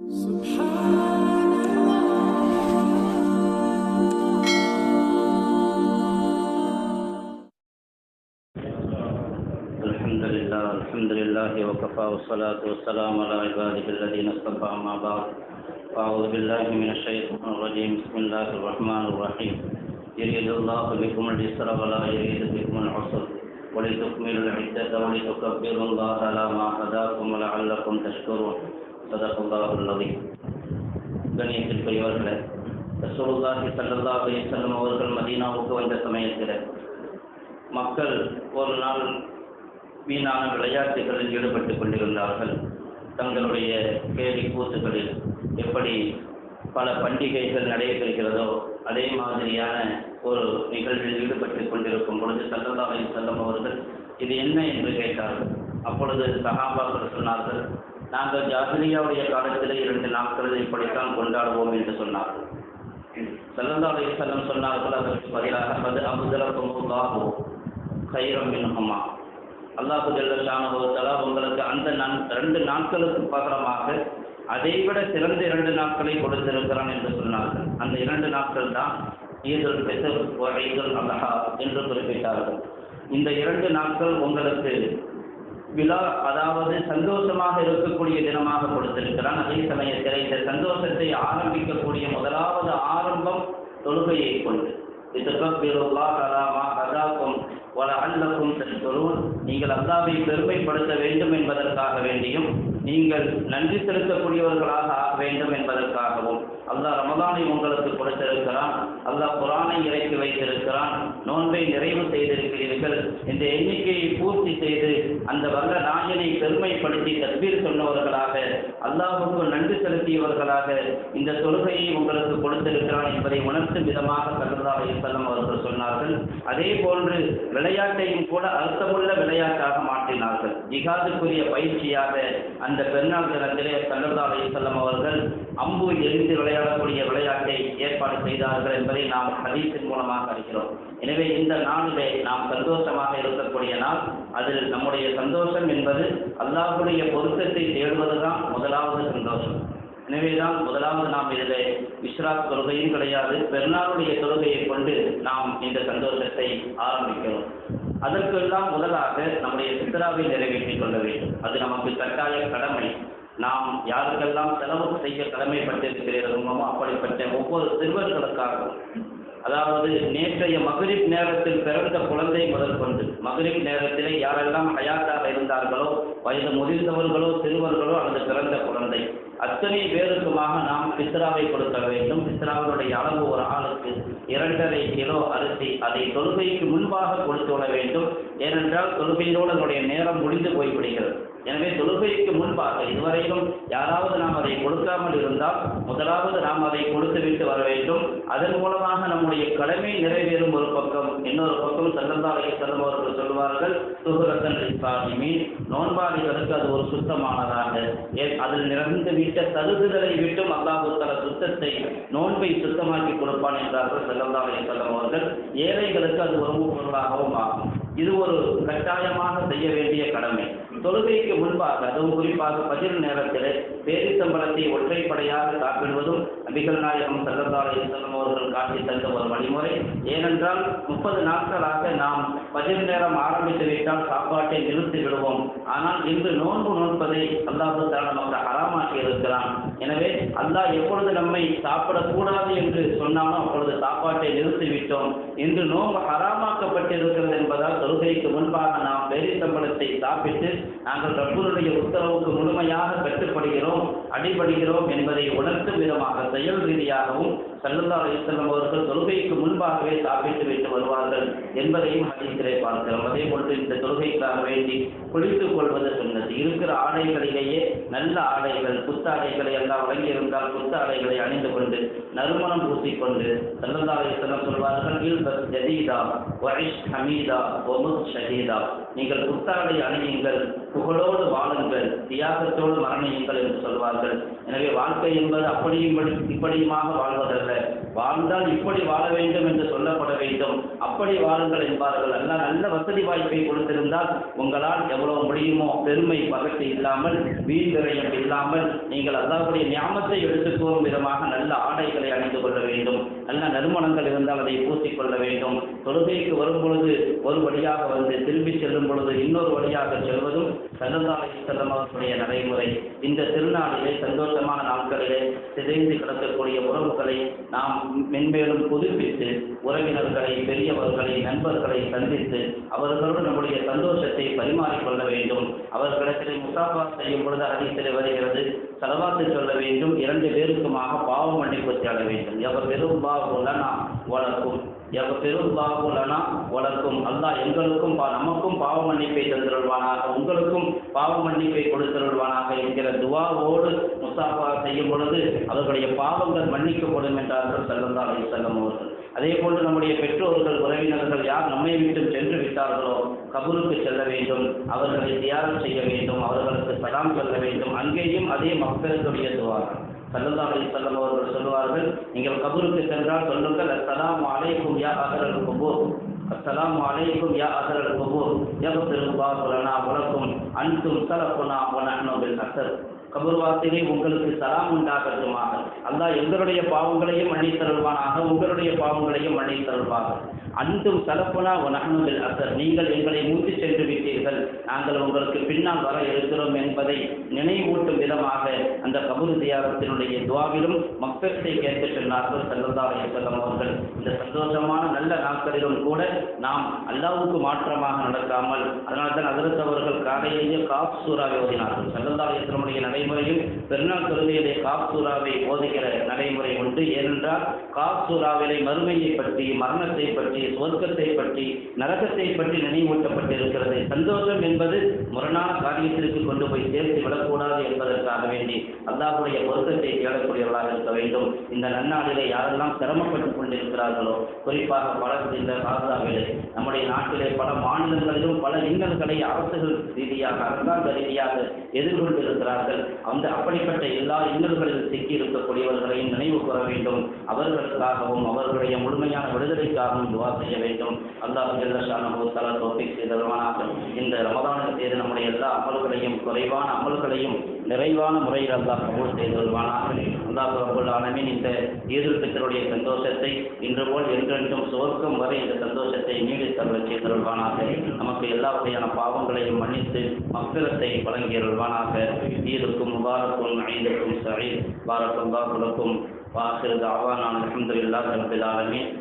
الحمد لله الحمد لله وكفى والصلاة والسلام على عباده الذين اصطفى أما بعد. أعوذ بالله من الشيطان الرجيم. بسم الله الرحمن الرحيم. يريد الله بكم اليسر ولا يريد بكم العسر. ولتكملوا العدة ولتكبروا الله على ما هداكم ولعلكم تشكرون சதாபுல்லாஹுல்லவி கணியத்திற்குரியவர்களே ரசூலுல்லாஹி சல்லல்லா அலிசல்லம் அவர்கள் மதீனாவுக்கு வந்த சமயத்தில் மக்கள் ஒரு நாள் வீணான விளையாட்டுகளில் ஈடுபட்டுக் கொண்டிருந்தார்கள். தங்களுடைய கேலி கூத்துகளில் எப்படி பல பண்டிகைகள் நடைபெறுகிறதோ அதே மாதிரியான ஒரு நிகழ்வில் ஈடுபட்டுக் கொண்டிருக்கும் பொழுது சல்லல்லா அலிசல்லம் அவர்கள் இது என்ன? என்று கேட்டார்கள். அப்பொழுது சஹாபாக்கள் சொன்னார்கள் நாங்கள் ஜாகிலியாவுடைய காலத்தில் இரண்டு நாட்கள் இப்படித்தான் கொண்டாடுவோம் என்று சொன்னார்கள். சல்லல்லாஹு செல்லம் சொன்னார்கள் அதற்கு பதிலாக பது அபுதலக்கும் கைரம் மின்ஹுமா அல்லாஹு ஜல்லல்லானு உங்களுக்கு அந்த நன் ரெண்டு நாட்களுக்கு பகரமாக அதைவிட சிறந்த இரண்டு நாட்களை கொடுத்திருக்கிறான் என்று சொன்னார்கள். அந்த இரண்டு நாட்கள் தான் ஈதுல் பெசர் ஈதுல் அலஹா என்று குறிப்பிட்டார்கள். இந்த இரண்டு நாட்கள் உங்களுக்கு விழா அதாவது சந்தோஷமாக இருக்கக்கூடிய தினமாக கொடுத்திருக்கிறான். அதே சமயத்தில் இந்த சந்தோஷத்தை ஆரம்பிக்கக்கூடிய முதலாவது ஆரம்பம் தொழுகையை கொண்டு. இதுக்கப்பிருல்லாஹ் கதாமா அதாக்கும் வல அல்லக்கும் நீங்கள் அல்லாவை பெருமைப்படுத்த வேண்டும் என்பதற்காக வேண்டியும் நீங்கள் நன்றி செலுத்தக்கூடியவர்களாக ஆக வேண்டும் என்பதற்காகவும். அல்லாஹ் ரமதானை உங்களுக்கு கொடுத்திருக்கிறான். அல்லாஹ் குரானை இறக்கி வைத்திருக்கிறான். நோன்பை நிறைவு செய்திருக்கிறீர்கள். இந்த எண்ணிக்கையை பூர்த்தி செய்து அந்த வல்ல நாயனை பெருமைப்படுத்தி தஸ்பீர் சொன்னவர்களாக அல்லாஹுக்கு நன்றி செலுத்தியவர்களாக இந்த தொழுகையை உங்களுக்கு கொடுத்திருக்கிறான் என்பதை உணர்த்தும் விதமாக கருதாக செல்லம் அவர்கள் சொன்னார்கள். அதே போன்று விளையாட்டையும் கூட அர்த்தமுள்ள விளையாட்டாக மாற்றினார்கள். ஜிகாதுக்குரிய பயிற்சியாக அந்த பெருநாள் தினத்திலே கல்லூரா செல்லம் அவர்கள் அம்பு எரிந்து விளையாடக்கூடிய விளையாட்டை ஏற்பாடு செய்தார்கள் என்பதை நாம் ஹதீஸின் மூலமாக அறிகிறோம். எனவே இந்த நாளிலே நாம் சந்தோஷமாக இருக்கக்கூடிய நாள் அதில் நம்முடைய சந்தோஷம் என்பது அல்லாஹுடைய பொருத்தத்தை தேடுவதுதான் முதலாவது சந்தோஷம். எனவேதான் முதலாவது நாம் இதில் இஸ்ரா தொழுகையும் கிடையாது பெருநாளுடைய தொழுகையை கொண்டு நாம் இந்த சந்தோஷத்தை ஆரம்பிக்கிறோம். அதற்கெல்லாம் முதலாக நம்முடைய சித்தராவை நிறைவேற்றிக் கொள்ள வேண்டும். அது நமக்கு கட்டாய கடமை. நாம் யாருக்கெல்லாம் செலவு செய்ய கடமைப்பட்டிருக்கிறோமோ அப்படிப்பட்ட ஒவ்வொரு சிறுவர்களுக்காகவும் அதாவது நேற்றைய மகரிப் நேரத்தில் பிறந்த குழந்தை முதல் கொண்டு மகரிப் நேரத்திலே யாரெல்லாம் ஹயாத்தாக இருந்தார்களோ வயது முதிர்ந்தவர்களோ சிறுவர்களோ அல்லது பிறந்த குழந்தை. அத்தனை பேருக்குமாக நாம் பித்ராவை கொடுக்க வேண்டும். பித்ராவினுடைய அளவு ஒரு ஆளுக்கு இரண்டரை கிலோ அரிசி. அதை தொழுகைக்கு முன்பாக கொடுத்து விட வேண்டும். ஏனென்றால் தொழுகையோடு அதனுடைய நேரம் முடிந்து போய்விடுகிறது. எனவே தொழுகைக்கு முன்பாக இதுவரையிலும் யாராவது நாம் அதை கொடுக்காமல் இருந்தால் முதலாவது நாம் அதை கொடுத்துவிட்டு வர வேண்டும். அதன் மூலமாக நம்முடைய கடமை நிறைவேறும் ஒரு பக்கம். இன்னொரு பக்கம் செல்லந்தாலையை செல்பவர்கள் சொல்வார்கள் சுகுரத்தன் மீன். நோன்பாளிகளுக்கு அது ஒரு சுத்தமானதாக. ஏன் அதில் நிறைந்த விட்ட தருதுதலை விட்டும் அல்லாஹு தல சுத்தத்தை நோன்பை சுத்தமாக்கி கொடுப்பான் என்றார்கள் செல்லந்தாலையை அவர்கள். ஏழைகளுக்கு அது உறவு பொருளாகவும் ஆகும். இது ஒரு கட்டாயமாக செய்ய வேண்டிய கடமை. தொழுகைக்கு முன்பாக அதுவும் குறிப்பாக பதில் நேரத்தில் பேரித்தம்பளத்தை ஒற்றைப்படையாக சாப்பிடுவதும் நபிகள் நாயகம் செல்லந்தாலை செல்லும் அவர்கள் காட்டி தந்த ஒரு வழிமுறை. ஏனென்றால் முப்பது நாட்களாக நாம் பதில் நேரம் ஆரம்பித்து விட்டால் சாப்பாட்டை நிறுத்தி விடுவோம். ஆனால் இன்று நோன்பு நோன்பதை அல்லாஹு நமக்கு அறமாக்கி இருக்கிறான். எனவே அல்லாஹ் எப்பொழுது நம்மை சாப்பிடக்கூடாது என்று சொன்னாலும் அப்பொழுது சாப்பாட்டை நிறுத்திவிட்டோம் இன்று நோன்பு ஹராமாக்கப்பட்டிருக்கிறது என்பதால் தொழுகைக்கு முன்பாக நாம் பேரித்தம்பளத்தை சாப்பிட்டு நாங்கள் ரப்பருடைய உத்தரவுக்கு முழுமையாக கட்டுப்படுகிறோம் அடிபடுகிறோம் என்பதை உணர்த்தும் விதமாக செயல் ரீதியாகவும் சல்லுல்லா அலிஸ்லாம் அவர்கள் தொழுகைக்கு முன்பாகவே சாப்பிட்டு விட்டு வருவார்கள் என்பதையும் ஹதீஸிலே பார்க்கிறோம். அதே போன்று இந்த தொழுகைக்காக வேண்டி குளித்துக் கொள்வது சொன்னது இருக்கிற ஆடைகளிலேயே நல்ல ஆடைகள் புத்தாடைகளை எல்லாம் வழங்கியிருந்தால் புத்தாடைகளை அணிந்து கொண்டு நறுமணம் பூசிக்கொண்டு சல்லுல்லா சொல்வார்கள் இல்பஸ் ஜதீதா வரிஷ் ஹமீதா ஒமுத் ஷஹீதா. நீங்கள் புத்தாடை அணியுங்கள் புகழோடு வாழுங்கள் தியாகத்தோடு மரணியுங்கள் என்று சொல்வார்கள். எனவே வாழ்க்கை என்பது அப்படியும் இப்படியுமாக வாழ்வதல்ல. வாழ்ந்தால் இப்படி வாழ வேண்டும் என்று சொல்லப்பட வேண்டும். அப்படி வாழுங்கள் என்பார்கள். அல்ல நல்ல வசதி வாய்ப்பை கொடுத்திருந்தால் உங்களால் எவ்வளவு முடியுமோ பெருமை பகட்டு இல்லாமல் வீண் விரயம் இல்லாமல் நீங்கள் அல்லாஹ்வுடைய ஞாபகத்தை எடுத்துக் கூறும் விதமாக நல்ல ஆடைகளை அணிந்து கொள்ள வேண்டும். நல்ல நறுமணங்கள் இருந்தால் அதை பூசிக்கொள்ள வேண்டும். தொழுகைக்கு வரும் பொழுது ஒரு வழியாக வந்து திரும்பி செல்லும் பொழுது இன்னொரு வழியாக செல்வதும் சல்லல்லாஹு அவர்களுடைய நடைமுறை. இந்த திருநாளிலே சந்தோஷமான நாட்களிலே சிதைந்து கிடக்கக்கூடிய உறவுகளை நாம் மென்மேலும் புதுப்பித்து உறவினர்களை பெரியவர்களை நண்பர்களை சந்தித்து அவர்களோடு நம்முடைய சந்தோஷத்தை பரிமாறிக்கொள்ள வேண்டும். அவர்களிடத்தில் முசாஃபா செய்யும் பொழுது ஹதீஸிலே வருகிறது செலவாத்து சொல்ல வேண்டும். இரண்டு பேருக்குமாக பாவ மன்னிப்பு தேட வேண்டும். எவர் பெரும் பாகுலனா வளர்க்கும். எவர் பெரும் பாகுலனா வளர்க்கும். அல்லாஹ் எங்களுக்கும் பா நமக்கும் பாவ மன்னிப்பை தந்திருள்வானாக. உங்களுக்கும் பாவ மன்னிப்பை கொடுத்திருள்வானாக என்கிற துவாவோடு முசாஃபா செய்யும் பொழுது அவர்களுடைய பாவங்கள் மன்னிக்கப்படும் என்றார்கள் செல்லந்தாலை செல்லும் செல்லம் அவர்கள். அதே போன்று நம்முடைய பெற்றோர்கள் உறவினர்கள் யார் நம்மை விட்டு சென்று விட்டார்களோ கபூருக்கு செல்ல வேண்டும் அவர்களை தியாகம் செய்ய வேண்டும் அவர்களுக்கு சலாம் சொல்ல வேண்டும். அங்கேயும் அதே மக்களுடைய துவார்கள் சல்லல்லா அலி செல்லம் அவர்கள் சொல்லுவார்கள் நீங்கள் கபூருக்கு சென்றால் சொல்லுங்கள் அஸ்ஸலாமு அலைக்கும் யா அகரல் குபூர். السلام عليكم يا أهل القبور يغفر الله لنا ولكم أنتم سلفنا ونحن بالأسر அஸர் உங்களுக்கு சலாம் உண்டாகட்டுமாக. அல்லாஹ் எங்களுடைய பாவங்களையும் மன்னித்தருள்வானாக. உங்களுடைய பாவங்களையும் மன்னித்தருள்வாக. அன்றும் சலப்புனா நகனுங்கள் அசர். நீங்கள் எங்களை மூச்சு சென்று விட்டீர்கள். நாங்கள் உங்களுக்கு பின்னால் வர இருக்கிறோம் என்பதை நினைவூட்டும் விதமாக அந்த கபூர் தியாகத்தினுடைய துவாவிலும் மக்களத்தை கேட்க சொன்னார்கள். செல்லல்லா செல்லம் அவர்கள். இந்த சந்தோஷமான நல்ல நாட்களிலும் கூட நாம் அல்லாவுக்கு மாற்றமாக நடக்காமல் அதனால்தான் அதிர்த்து அவர்கள் காலையிலேயே காப் சூறாவை ஓதினார்கள். செல்லல்லா செல்லமுடைய நடைமுறையில் பெருநாள் தொழுகையிலே காப் சூறாவை ஓதுகிற நடைமுறை உண்டு. ஏனென்றால் காப் சூறாவிலே மறுமையை பற்றி மரணத்தை பற்றி சுவர்க்கத்தை பற்றி நரகத்தை பற்றி நினைவூட்டப்பட்டிருக்கிறது. சந்தோஷம் என்பது முரணான காரியத்திற்கு கொண்டு போய் சேர்த்து விடக்கூடாது என்பதற்காக வேண்டி அல்லாஹுடைய பொருத்தத்தை தேடக்கூடியவர்களாக இருக்க வேண்டும். இந்த நன்னாளிலே யாரெல்லாம் சிரமப்பட்டுக் கொண்டிருக்கிறார்களோ குறிப்பாக பல இந்த காசாவிலே நம்முடைய நாட்டிலே பல மாநிலங்களிலும் பல இன்னல்களை அரசுகள் ரீதியாக அரசாங்க ரீதியாக எதிர்கொண்டு இருக்கிறார்கள் அந்த அப்படிப்பட்ட எல்லா இன்னல்களில் சிக்கி இருக்கக்கூடியவர்களையும் நினைவு கூற வேண்டும். அவர்களுக்காகவும் அவர்களுடைய முழுமையான விடுதலைக்காகவும் துவா செய்ய வேண்டும். அல்லாஹ் ஜல்லஷானஹு தோப்பிக் செய்தருவானாக இந்த ரமதான செய்த நம்முடைய எல்லா அமல்களையும் குறைவான அமல்களையும் நிறைவான முறையில் அல்லாஹ் கபூல் செய்தருவானாக அல்லாஹ் ரபுல் இந்த ஈதுல் பித்தருடைய சந்தோஷத்தை இன்று போல் என்றென்றும் சுவர்க்கம் வரை இந்த சந்தோஷத்தை நீடித்தருள செய்தருள்வானாக நமக்கு எல்லா வகையான பாவங்களையும் மன்னித்து மக்களத்தை வழங்கியருள்வானாக ஈதுக்கும் முபாரக்கும் ஐந்துக்கும் சரி பாரக்கும் பாகுலக்கும். வாசிறது தாவானான அலமதுல்லாஹ் ரபில் ஆலமீன்.